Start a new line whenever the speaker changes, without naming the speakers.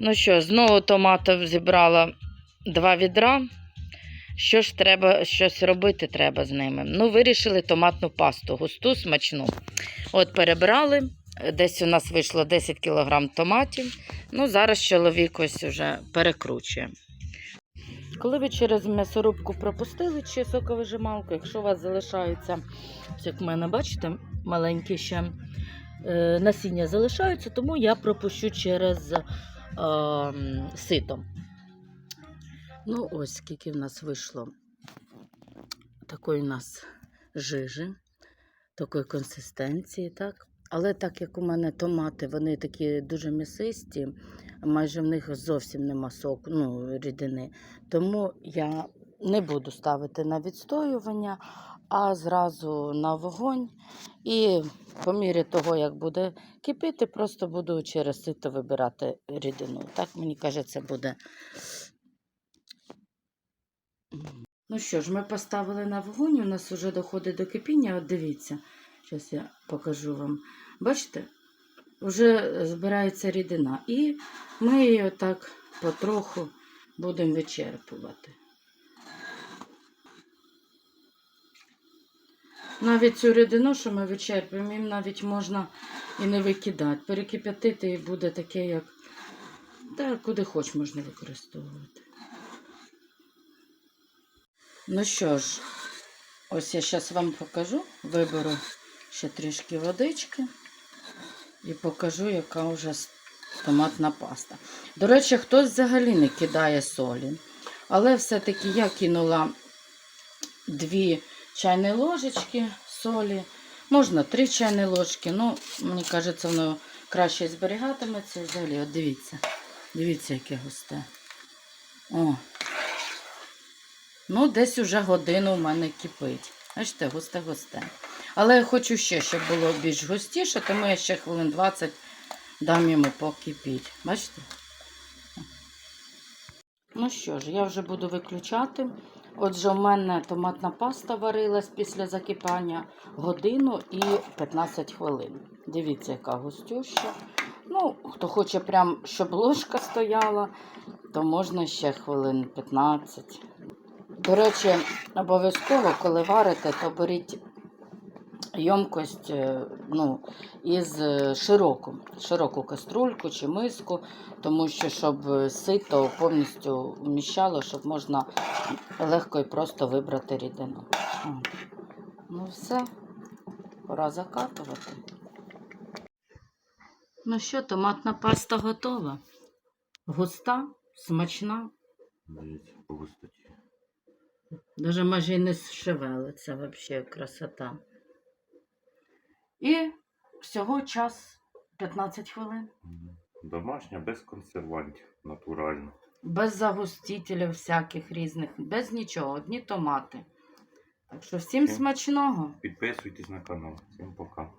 Ну що, знову томатів зібрала два відра. Що ж треба, щось робити треба з ними. Ну, вирішили томатну пасту, густу, смачну. От перебрали. Десь у нас вийшло 10 кг томатів. Ну, зараз чоловік ось уже перекручує. Коли ви через м'ясорубку пропустили чи соковижималку, якщо у вас залишаються, як в мене, бачите, маленькі ще е, насіння залишаються, тому я пропущу через е, сито. Ну, ось скільки в нас вийшло такої у нас жижі, такої консистенції, так? Але так як у мене томати, вони такі дуже м'ясисті, майже в них зовсім нема соку, ну, рідини. Тому я не буду ставити на відстоювання, а зразу на вогонь. І по мірі того, як буде кипіти, просто буду через сито вибирати рідину. Так, мені кажеться, буде. Ну що ж, ми поставили на вогонь, у нас вже доходить до кипіння. От дивіться, зараз я покажу вам. Бачите, вже збирається рідина. І ми її отак потроху будемо вичерпувати. Навіть цю рідину, що ми вичерпуємо, їм навіть можна і не викидати. Перекип'ятити і буде таке, як та куди хоч можна використовувати. Ну що ж, ось я зараз вам покажу. Виберу ще трішки водички і покажу, яка вже томатна паста. До речі, хтось взагалі не кидає солі. Але все-таки я кинула дві чайні ложечки солі. Можна три чайні ложки. Ну, мені кажеться, воно краще зберігатиметься. Взагалі, от дивіться. Дивіться, яке густе. О, Ну, десь уже годину в мене кипить. Бачите, густе-густе. Але я хочу ще, щоб було більш густіше, тому я ще хвилин 20 дам йому покипіть. Бачите? Ну що ж, я вже буду виключати. Отже, у мене томатна паста варилась після закипання годину і 15 хвилин. Дивіться, яка густюща. Ну, хто хоче прям, щоб ложка стояла, то можна ще хвилин 15. До речі, обов'язково, коли варите, то беріть ємкость е, ну, із е, широку, широку каструльку чи миску, тому що щоб сито повністю вміщало, щоб можна легко і просто вибрати рідину. Ну все, пора закатувати. Ну що, томатна паста готова. Густа, смачна.
Дивіться, по густоті.
Даже майже і не шевелиться, взагалі красота. І всього час 15 хвилин.
Домашня без консервантів, натурально.
Без загустителів всяких різних, без нічого, одні томати. Так що всім
Всім.
смачного.
Підписуйтесь на канал. Всім пока.